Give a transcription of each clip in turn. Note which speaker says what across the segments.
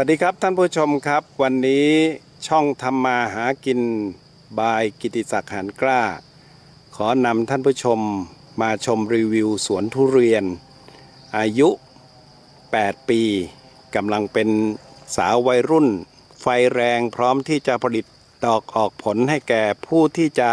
Speaker 1: วัสดีครับท่านผู้ชมครับ วันนี้ช่องทำมาหากินบายกิติศักดิ์หันกล้า ขอนำท่านผู้ชมมาชมรีวิวสวนทุเรียน อายุ 8 ปีกำลังเป็นสาววัยรุ่น ไฟแรงพร้อมที่จะผลิตดอกออกผลให้แก่ผู้ที่จะ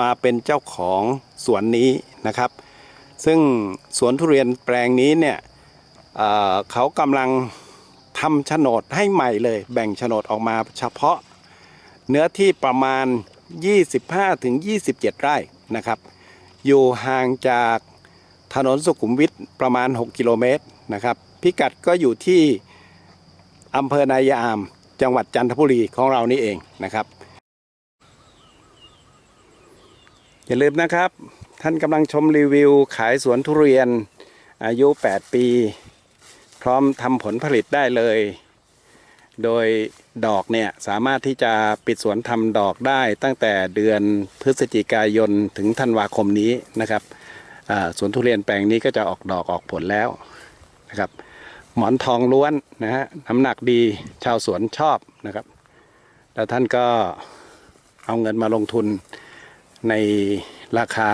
Speaker 1: มาเป็นเจ้าของสวนนี้นะครับ ซึ่งสวนทุเรียนแปลงนี้เนี่ยเเขากำลัง ทำโฉนดให้ใหม่เลย แบ่งโฉนดออกมาเฉพาะ เนื้อที่ประมาณ 25-27 ไร่นะครับ อยู่ห่างจากถนนสุขุมวิทประมาณ 6 กิโลเมตรนะครับ พิกัดก็อยู่ที่อำเภอนายาม จังหวัดจันทบุรีของเรานี่เองนะครับ อย่าลืมนะครับ ท่านกำลังชมรีวิวขายสวนทุเรียนอายุ 8 ปี พร้อมทำผลผลิตได้เลย โดยดอกเนี่ยสามารถที่จะปิดสวนทำดอกได้ตั้งแต่เดือนพฤศจิกายนถึงธันวาคมนี้นะครับสวนทุเรียนแปลงนี้ก็จะออกดอกออกผลแล้วนะครับ หมอนทองล้วนนะฮะน้ำหนักดีชาวสวนชอบนะครับ แล้วท่านก็เอาเงินมาลงทุนในราคา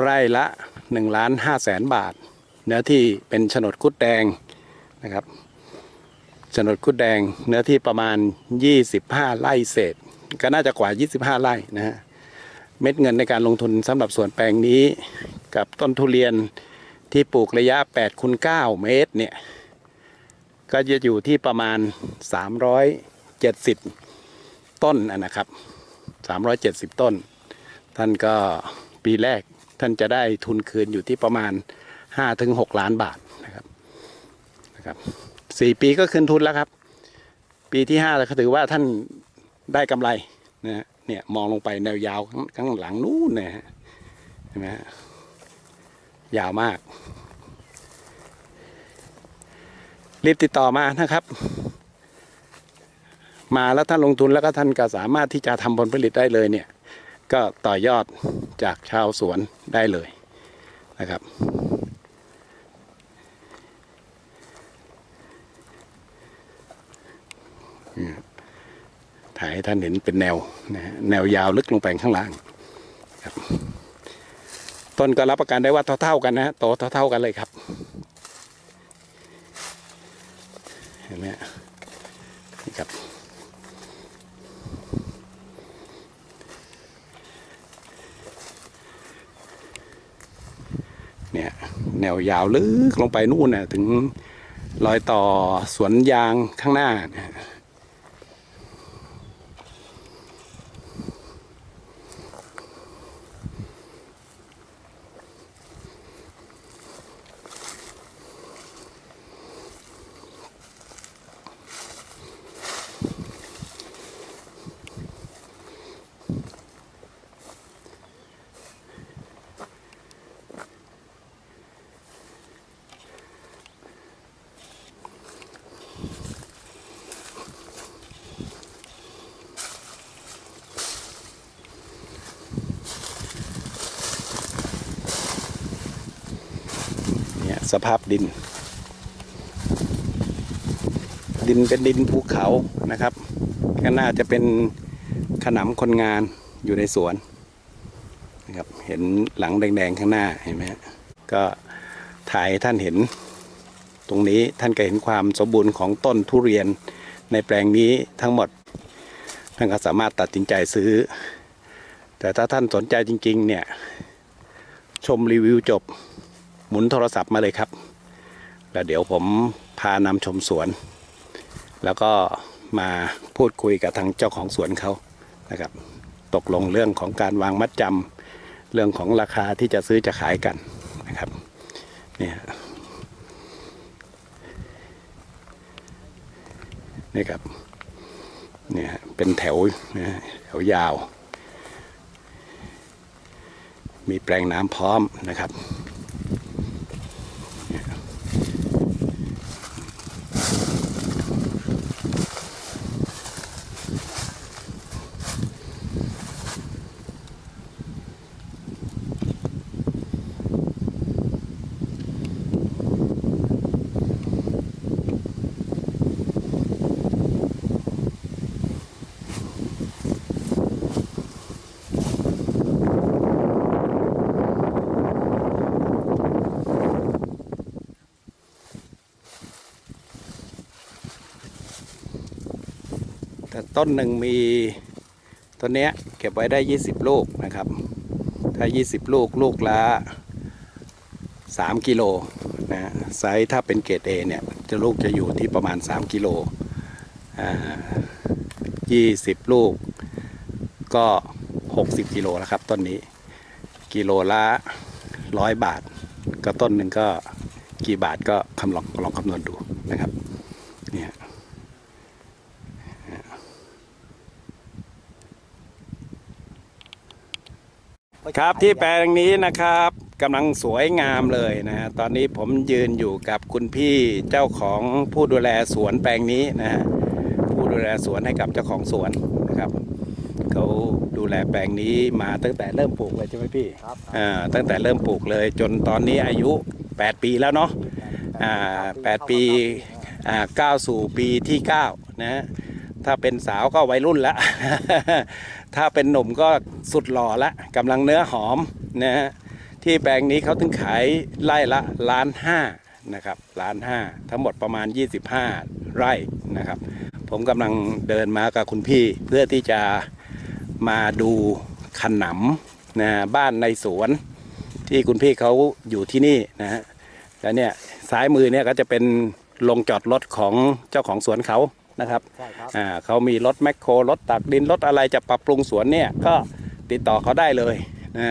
Speaker 1: ไร่ละ1ล้าน5แสนบาท เนื้อที่เป็นโฉนดคุดแดงนะครับโฉนดคุดแดงเนื้อที่ประมาณ 25 ไร่เศษ ก็น่าจะกว่า 25 ไร่นะฮะเม็ดเงินในการลงทุนสำหรับสวนแปลงนี้ กับต้นทุเรียนที่ปลูกระยะ8คูณ9เมตรเนี่ยก็จะอยู่ที่ประมาณ 370 ต้นนะนะครับ 370 ต้น ท่านก็ปีแรกท่านจะได้ทุนคืนอยู่ที่ประมาณ 5-6ล้านบาทนะครับนะครับสี่ปีก็คืนทุนแล้วครับ ปีที่5แล้วก็ถือว่าท่านได้กำไรนะฮะเนี่ยมองลงไปแนวยาวข้างข้างหลังนู้นนะฮะเห็นไหมฮะยาวมาก รีบติดต่อมานะครับ มาแล้วท่านลงทุนแล้วก็ท่านก็สามารถที่จะทำผลผลิตได้เลยเนี่ย ก็ต่อยอดจากชาวสวนได้เลยนะครับ ถ่ายให้ท่านเห็นเป็นแนวนะแนวยาวลึกลงไปข้างล่างครับ ต้นก็รับประกันได้ว่าเท่าๆกันนะโตเท่าๆกันเลยครับ เห็นไหมนี่ครับเนี่ยแนวยาวลึกลงไปนู่นน่ะถึงรอยต่อสวนยางข้างหน้านะ สภาพดิน ดินเป็นดินภูเขานะครับก็น่าจะเป็นขนำคนงานอยู่ในสวนนะครับเห็นหลังแดงๆข้างหน้าเห็นไหมก็ถ่ายท่านเห็น ตรงนี้ท่านก็เห็นความสมบูรณ์ของต้นทุเรียนในแปลงนี้ทั้งหมด ท่านก็สามารถตัดสินใจซื้อ แต่ถ้าท่านสนใจจริงๆเนี่ยชมรีวิวจบ หมุนโทรศัพท์มาเลยครับ แล้วเดี๋ยวผมพานำชมสวน แล้วก็มาพูดคุยกับทางเจ้าของสวนเขานะครับ ตกลงเรื่องของการวางมัดจำเรื่องของราคาที่จะซื้อจะขายกันนะครับเนี่ยนี่ครับเนี่ยเป็นแถวแถวยาว มีแปลงน้ำพร้อมนะครับ ต้นหนึ่งมีต้นเนี้ยเก็บไว้ได้ 20 ลูกนะครับ ถ้า 20 ลูกลูกละ3กิโลนะไซส์ถ้าเป็นเกรด A เนี่ยจะลูกจะอยู่ที่ประมาณ 3กิโลอ่า20ลูกก็ 60กิโลแล้วครับต้นนี้ กิโลละ100บาท ก็ต้นหนึ่งก็กี่บาทก็คำลองลองคำนวณดูนะครับเนี่ย ครับที่แปลงนี้นะครับกำลังสวยงามเลยนะฮะตอนนี้ผมยืนอยู่กับคุณพี่เจ้าของผู้ดูแลสวนแปลงนี้นะฮะผู้ดูแลสวนให้กับเจ้าของสวนนะครับเขาดูแลแปลงนี้มาตั้งแต่เริ่มปลูกเลยใช่ไหมพี่
Speaker 2: ครับ
Speaker 1: อ่าตั้งแต่เริ่มปลูกเลย จนตอนนี้อายุ 8 ปีแล้วเนาะอ่าแปดปีอ่าก้าวสู่ปีที่9นะฮะถ้าเป็นสาวก็วัยรุ่นละ ถ้าเป็นหนุ่มก็สุดหล่อละกำลังเนื้อหอมนะฮะที่แปลงนี้เขาถึงขายไร่ละล้านห้านะครับล้านห้าทั้งหมดประมาณ 25 ไร่นะครับ ผมกำลังเดินมากับคุณพี่ เพื่อที่จะมาดูขนำนะบ้านในสวนที่คุณพี่เขาอยู่ที่นี่นะฮะแล้วเนี่ยซ้ายมือเนี่ยก็จะเป็นลงจอดรถของเจ้าของสวนเขา นะครับ
Speaker 2: ใช่ครับ
Speaker 1: อ่าเขามีรถแมคโครรถตักดินรถอะไรจะปรับปรุงสวนเนี่ยก็ติดต่อเขาได้เลยนะ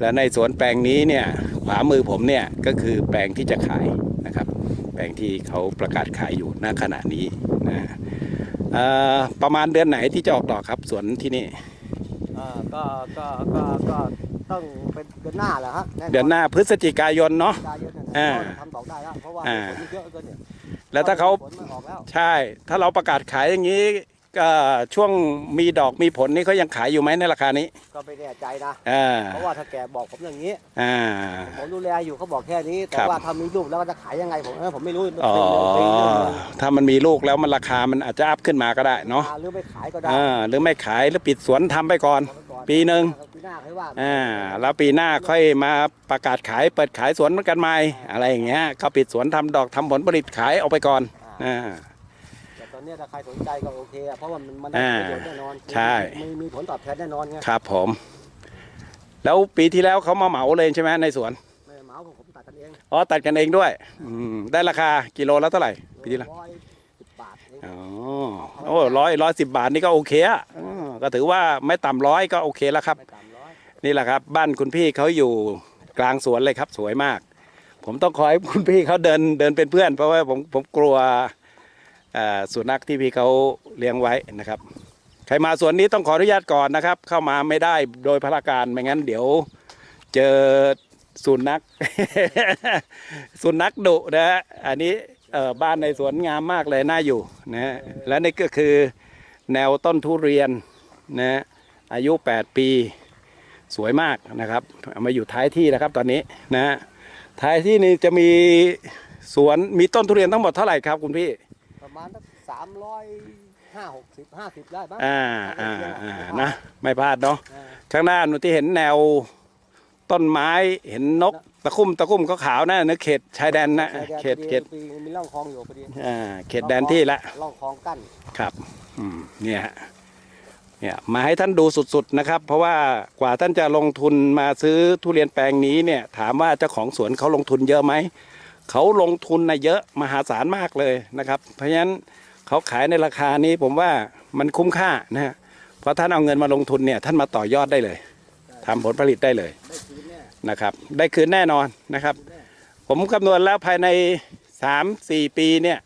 Speaker 1: และในสวนแปลงนี้เนี่ยขวามือผมเนี่ยก็คือแปลงที่จะขายนะครับ แปลงที่เขาประกาศขายอยู่ณขณะนี้นะอ่าประมาณเดือนไหนที่จะออกดอกครับสวนที่นี่
Speaker 2: เอ่อก็ก็ก็ก็ต้องเป็นเดือนหน้าแหละฮะแเดื
Speaker 1: อนหน้าพฤศจิกายนเนาะ
Speaker 2: ได้เยอะนะ
Speaker 1: อ่า
Speaker 2: ทำต่อได้แล้วเพราะว่า
Speaker 1: อ่า
Speaker 2: ฝนมันเยอะเกินเนี่ย
Speaker 1: แล้วถ้าเขา
Speaker 2: ฝนมันออกแล้ว
Speaker 1: ใช่ ถ้าเราประกาศขายอย่างนี้ก็ช่วงมีดอกมีผลนี่เขายังขายอยู่ไหมในราคานี้
Speaker 2: ก็ไม่แน่ใจนะ
Speaker 1: อ่า
Speaker 2: เพราะว่าถ้าแกบอกผมอย่างนี้
Speaker 1: อ่า
Speaker 2: ผมดูแลอยู่เขาบอกแค่นี้ แต่
Speaker 1: ครับ
Speaker 2: ว่าถ้ามีลูกแล้วก็จะขายยังไงผมเออผมไม่รู้
Speaker 1: อ๋อ
Speaker 2: เป็นเรื่องเป็นเรื่อง
Speaker 1: ถ้ามันมีลูกแล้วมันราคามันอาจจะอัพขึ้นมาก็ได้เนาะ
Speaker 2: หรือไม่ขายก็ได้
Speaker 1: อ่าหรือไม่ขายหรือปิดสวนทำไปก่อน
Speaker 2: เอาไว้ก่อ
Speaker 1: ปีหนึ่ง
Speaker 2: ปีหน้าค่อยว่า
Speaker 1: อ่าแล้วปีหน้าค่อยมาประกาศขายเปิดขายสวนกันใหม่อะไรอย่างเงี้ยเขาปิดสวนทำดอกทำผลผลิตขายออกไปก่อนอ่า
Speaker 2: แต่ตอนเนี้ยถ้าใครสนใจก็โอเคอะเพราะว่ามันมันได้
Speaker 1: อ่า
Speaker 2: ประโยชน์แน่นอน
Speaker 1: ใช่
Speaker 2: มีมีผลตอบแทนแน่นอนไง
Speaker 1: ครับผม แล้วปีที่แล้วเขามาเหมาเลยใช่ไหมในสวน
Speaker 2: ไม่ได้เหมาผมผมตัดกันเอง
Speaker 1: อ๋อตัดกันเองด้วยอืมได้ราคากิโลละเท่าไหร่ปีที่แล้ว
Speaker 2: ร้อยสิบบาทเอง
Speaker 1: อ๋อโอ้ร้อยร้อยสิบบาทนี่ก็โอเคอะอืมก็ถือว่าไม่ต่ำร้อยก็โอเคแล้วครับ
Speaker 2: ไม่ต่ำร้อย
Speaker 1: นี่แหละครับ บ้านคุณพี่เขาอยู่กลางสวนเลยครับ สวยมาก ผมต้องคอยคุณพี่เขาเดินเดินเป็นเพื่อน เพราะว่าผมผมกลัวสุนัขที่พี่เขาเลี้ยงไว้นะครับ ใครมาสวนนี้ต้องขออนุญาตก่อนนะครับ เข้ามาไม่ได้โดยพระการไม่งั้นเดี๋ยวเจอสุนัขสุนัขดุนะฮะอันนี้บ้านในสวนงามมากเลยน่าอยู่นะฮะและนี่ก็คือแนวต้นทุเรียนนะฮะอายุ 8 ปี สวยมากนะครับเอามาอยู่ท้ายที่นะครับตอนนี้นะฮะท้ายที่นี่จะมีสวนมีต้นทุเรียนทั้งหมดเท่าไหร่ครับคุณพี่
Speaker 2: ประมาณสักสามร้อยห้าหกสิบห้าสิบได้บ้าง
Speaker 1: อ่าอ่าอ่านะไม่พลาดเนาะ
Speaker 2: อ่า
Speaker 1: ข้างหน้าหนูที่เห็นแนวต้นไม้เห็นนกตะคุ่มตะคุ่มขาวๆนะนึกเขตชายแดนนะ
Speaker 2: ชายแดน
Speaker 1: เขต
Speaker 2: พอดี
Speaker 1: เขต
Speaker 2: ปีมีร่องคลองอยู่พอดี
Speaker 1: อ่าเขตแดนที่ละ
Speaker 2: ร่องคลองกั้น
Speaker 1: ครับอืมเนี่ยฮะ เนี่ยมาให้ท่านดูสุดๆนะครับ เพราะว่ากว่าท่านจะลงทุนมาซื้อทุเรียนแปลงนี้เนี่ยถามว่าเจ้าของสวนเขาลงทุนเยอะไหมเขาลงทุนนะเยอะมหาศาลมากเลยนะครับ เพราะฉะนั้นเขาขายในราคานี้ผมว่ามันคุ้มค่านะฮะเพราะท่านเอาเงินมาลงทุนเนี่ยท่านมาต่อยอดได้เลยทำผลผลิตได้เลย
Speaker 2: นะ
Speaker 1: ครับ ได้คืนแน่นอนนะครับ ผมคำนวณแล้วภายในสามสี่ปีเนี่ย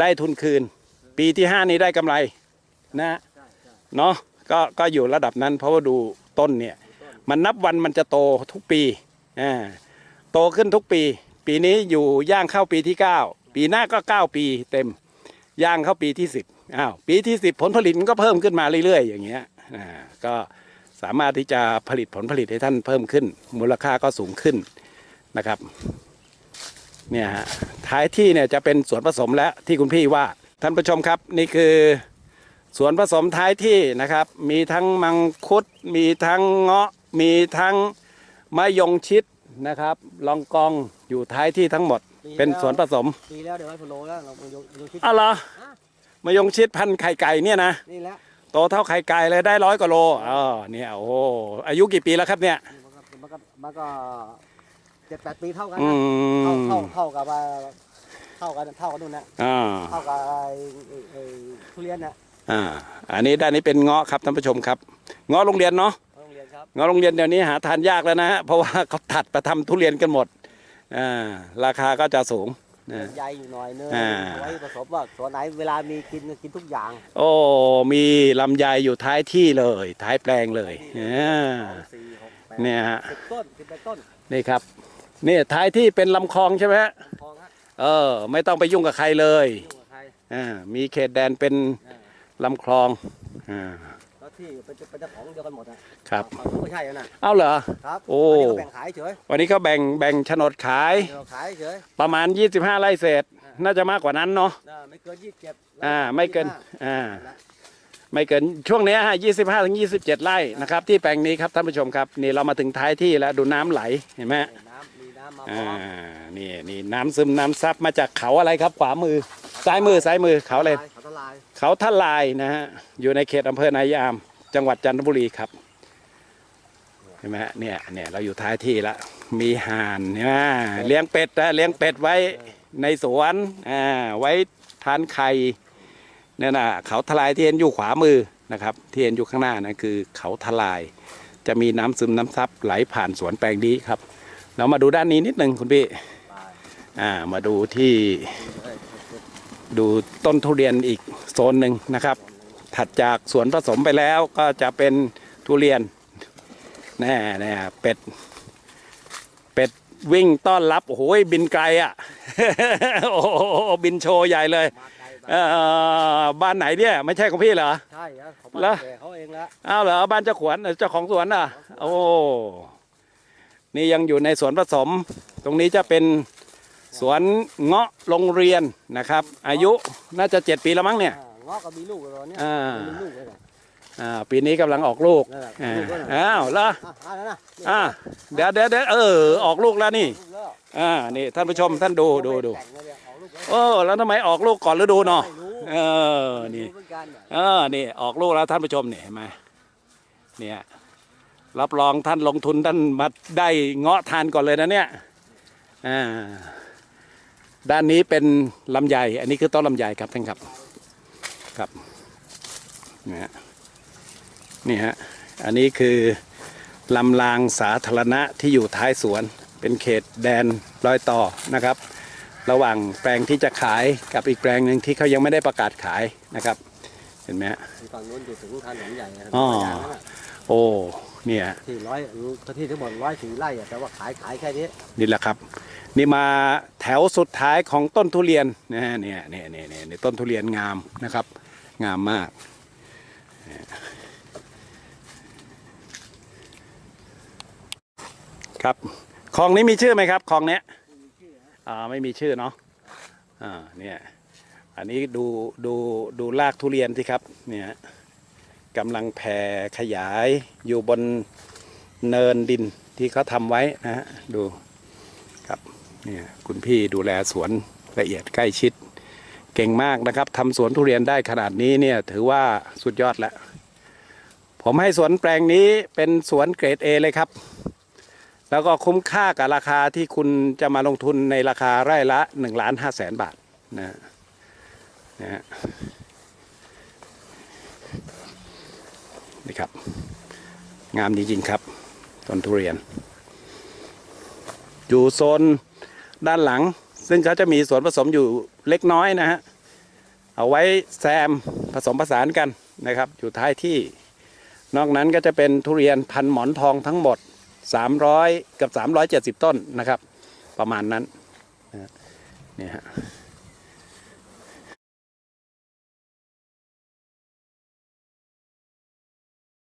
Speaker 1: ได้ทุนคืน ปีที่ห้านี้ได้กำไรนะฮะ เนาะก็ก็อยู่ระดับนั้นเพราะว่าดูต้นเนี่ยมันนับวันมันจะโตทุกปีอ่าโตขึ้นทุกปี ปีนี้อยู่ย่างเข้าปีที่ 9 ปีหน้าก็ 9 ปีเต็มย่างเข้าปีที่ 10อ้าวปีที่ 10 ผลผลิตมันก็เพิ่มขึ้นมาเรื่อย ๆ อย่างเงี้ยอ่าก็สามารถที่จะผลิตผลผลิตให้ท่านเพิ่มขึ้น มูลค่าก็สูงขึ้นนะครับเนี่ยฮะท้ายที่เนี่ยจะเป็นสวนผสมแล้วที่คุณพี่ว่าท่านผู้ชมครับนี่คือ สวนผสมท้ายที่นะครับ มีทั้งมังคุด มีทั้งเงาะ มีทั้งมะยงชิดนะครับ ลองกองอยู่ท้ายที่ทั้งหมดเป็นสวนผสม
Speaker 2: ปีแล้วเดี๋ยวให้พะโลแล้วเราลองดูคิด
Speaker 1: อ้าวเหรอมะยงชิดพันธุ์ไข่ไก่เนี่ยนะ
Speaker 2: นี่แหละ
Speaker 1: โตเท่าไข่ไก่เลยได้ร้อยกว่าโลอ๋อเนี่ยโอ้โหอายุกี่ปีแล้วครับเนี่ย
Speaker 2: มันก็มันก็มันก็เจ็ดแปดปีเท่ากัน
Speaker 1: อื
Speaker 2: นะเท่ามเท่าเท่ากับว่าเท่ากันเท่ากันนู่นนะ
Speaker 1: อ่า
Speaker 2: เท่ากับไอ้ไอ้ไอ้ทุเรียนนะ
Speaker 1: อ่าอันนี้ด้านนี้เป็นเงาะครับท่านผู้ชมครับเงาะโรงเรียนเนาะ
Speaker 2: โรงเรียนครับ
Speaker 1: เงาะโรงเรียนเดี๋ยวนี้หาทานยากแล้วนะฮะเพราะว่าเขาตัดไปทำทุเรียนกันหมดอ่าราคาก็จะสูงนะ
Speaker 2: ใหญ่อยู่หน่อยนึง
Speaker 1: อ่า
Speaker 2: เอาไว้ผสมว่าส่วนไหนเวลามีกินก็กินทุกอย่าง
Speaker 1: โอ้มีลำไยอยู่ท้ายที่เลย ท้ายแปลงเลยอ่า
Speaker 2: สองสี่หกแปด
Speaker 1: เนี่ยฮะ
Speaker 2: สิบต้นสิบแปดต้น
Speaker 1: นี่ครับนี่ท้ายที่เป็นลำคลองใช่ไหมฮะ
Speaker 2: ทองฮะ
Speaker 1: เออ ไม่ต้องไปยุ่งกับใครเลย
Speaker 2: ยุ่งกับใคร
Speaker 1: อ่ามีเขตแดนเป็น
Speaker 2: อ่า
Speaker 1: ลำคลองอ่า
Speaker 2: แล้วที่เป็นเป็นเจ้าของเดียวกันหมดอะ
Speaker 1: ครับ
Speaker 2: ฝั่งนู้นก็ใช่แล้วนะ
Speaker 1: เอาเหรอ
Speaker 2: ครับ
Speaker 1: โอ้
Speaker 2: นนี้ก็แบ่งขายเฉย
Speaker 1: วันนี้เขาแบ่งแบ่งโฉนดขาย
Speaker 2: เดี๋ยวขายเฉย
Speaker 1: ประมาณ 25 ไร่เศษ น่าจะมากกว่านั้นเนาะ
Speaker 2: นะไม่เกินยี่สิบเจ็ด
Speaker 1: อ่า ไม่เกิน อ่า ไม่เกิน ช่วงเนี้ยฮะ25ถึง27 ไร่นะครับ ที่แปลงนี้ครับท่านผู้ชมครับ นี่เรามาถึงท้ายที่แล้วดูน้ำไหล เห็นไหม
Speaker 2: น้ำมีน้ำมาพ
Speaker 1: อ่า
Speaker 2: ร้อม
Speaker 1: นี่นี่น้ำซึมน้ำซับมาจากเขาอะไรครับขวามือ ซ้ายมือซ้ายมือเขาอะไร
Speaker 2: เขาทลาย
Speaker 1: เขาทลายนะฮะอยู่ในเขตอำเภอนายาม จังหวัดจันทบุรีครับเห็นไหมฮะเนี่ยเนี่ยเราอยู่ท้ายที่ละมีห่านเนี่ยเลี้ยงเป็ดนะเลี้ยงเป็ดไว้ในสวนอ่าไว้ทานไข่เนี่ยนะเขาทลายที่เห็นอยู่ขวามือนะครับ ที่เห็นอยู่ข้างหน้านะคือเขาทลาย จะมีน้ำซึมน้ำซับไหลผ่านสวนแปลงนี้ครับ เรามาดูด้านนี้นิดหนึ่งคุณพี่
Speaker 2: ตาย
Speaker 1: อ่ามาดูที่
Speaker 2: เอ้ย
Speaker 1: ดูต้นทุเรียนอีกโซนหนึ่งนะครับ ถัดจากสวนผสมไปแล้วก็จะเป็นทุเรียนแน่แน่เป็ด เป็ดวิ่งต้อนรับ โอ้โหบินไกลอะ โอ้โหบินโชว์ใหญ่เลย
Speaker 2: มาไกลไป
Speaker 1: เอ่อบ้านไหนเนี่ย ไม่ใช่ของพี่เหรอ
Speaker 2: ใช่ครับเขา
Speaker 1: เหรอ
Speaker 2: มาแก่เขาเองละ
Speaker 1: อ้าวเหรอบ้านเจ้าขวนเจ้าของสวนอะ โอ้ นี่ยังอยู่ในสวนผสม ตรงนี้จะเป็น สวนเงาะโรงเรียนนะครับ อายุน่าจะเจ็ดปีแล้วมั้งเนี่ย
Speaker 2: อ่างอกก็มีลูกแล้วเนี่ย
Speaker 1: อ่า
Speaker 2: มีลูกเลยนะ
Speaker 1: อ่าปีนี้กำลังออกลูก
Speaker 2: นั่นแหละ
Speaker 1: อ่า
Speaker 2: ลูกแล้วนะ
Speaker 1: อ้าวเหรอ
Speaker 2: อะอ่านั่นนะ
Speaker 1: อ่าเดี๋ยวเดี๋ยวเดี๋ยวเออออกลูกแล้วนี่
Speaker 2: ลูกแล้ว
Speaker 1: อ่านี่ท่านผู้ชมท่านดูดูดู
Speaker 2: แต่งเลยเนี่ยออกลูกแล้ว
Speaker 1: โอ้แล้วทำไมออกลูกก่อนฤดูเนาะ
Speaker 2: ไม่รู้
Speaker 1: เออนี่
Speaker 2: ไม่รู้เหมือนกันเนี่ย
Speaker 1: เออนี่ออกลูกแล้วท่านผู้ชมเนี่ยเห็นไหมเนี่ยรับรองท่านลงทุนท่านมาได้เงาะทานก่อนเลยนะเนี่ยอ่า ด้านนี้เป็นลำไย อันนี้คือต้นลำไยครับท่านครับ ครับ นี่ฮะ นี่ฮะ อันนี้คือลำรางสาธารณะที่อยู่ท้ายสวน เป็นเขตแดนรอยต่อนะครับ ระหว่างแปลงที่จะขายกับอีกแปลงหนึ่งที่เขายังไม่ได้ประกาศขายนะครับ เห็นไหมฮะ
Speaker 2: ฝั่งนู้นอยู่ถึงถนนใหญ่นะ
Speaker 1: อ๋อ
Speaker 2: ถนนใหญ่นั่นน่ะ
Speaker 1: โอ้เนี่ย
Speaker 2: ที่ร้อยที่ทั้งหมดร้อยสี่ไร่อะแต่ว่าขายขายแค่นี้
Speaker 1: นี่แหละครับ นี่มาแถวสุดท้ายของต้นทุเรียนนะฮะเนี่ยเนี่ยเนี่ยเนี่ยเนี่ยต้นทุเรียนงามนะครับ งามมาก ครับคลองนี้มีชื่อไหมครับคลองเนี้ยอ่าไม่มีชื่อเนาะอ่าเนี่ยอันนี้ดูดูดูรากทุเรียนสิครับเนี่ยกำลังแผ่ขยายอยู่บนเนินดินที่เขาทำไว้นะฮะดูครับ เนี่ยคุณพี่ดูแลสวนละเอียดใกล้ชิด เก่งมากนะครับทำสวนทุเรียนได้ขนาดนี้เนี่ยถือว่าสุดยอดแล้ว ผมให้สวนแปลงนี้เป็นสวนเกรด A เลยครับ แล้วก็คุ้มค่ากับราคาที่คุณจะมาลงทุนในราคาไร่ละ1ล้าน5แสนบาทนะฮะนะฮะนี่ครับ งามจริงๆครับต้นทุเรียน อยู่โซน ด้านหลัง ซึ่งเขาจะมีส่วนผสมอยู่เล็กน้อยนะฮะเอาไว้แซมผสมผสานกันนะครับ อยู่ท้ายที่ นอกนั้นก็จะเป็นทุเรียนพันหมอนทองทั้งหมด 300 กับ 370 ต้นนะครับ ประมาณนั้นนี่ฮะ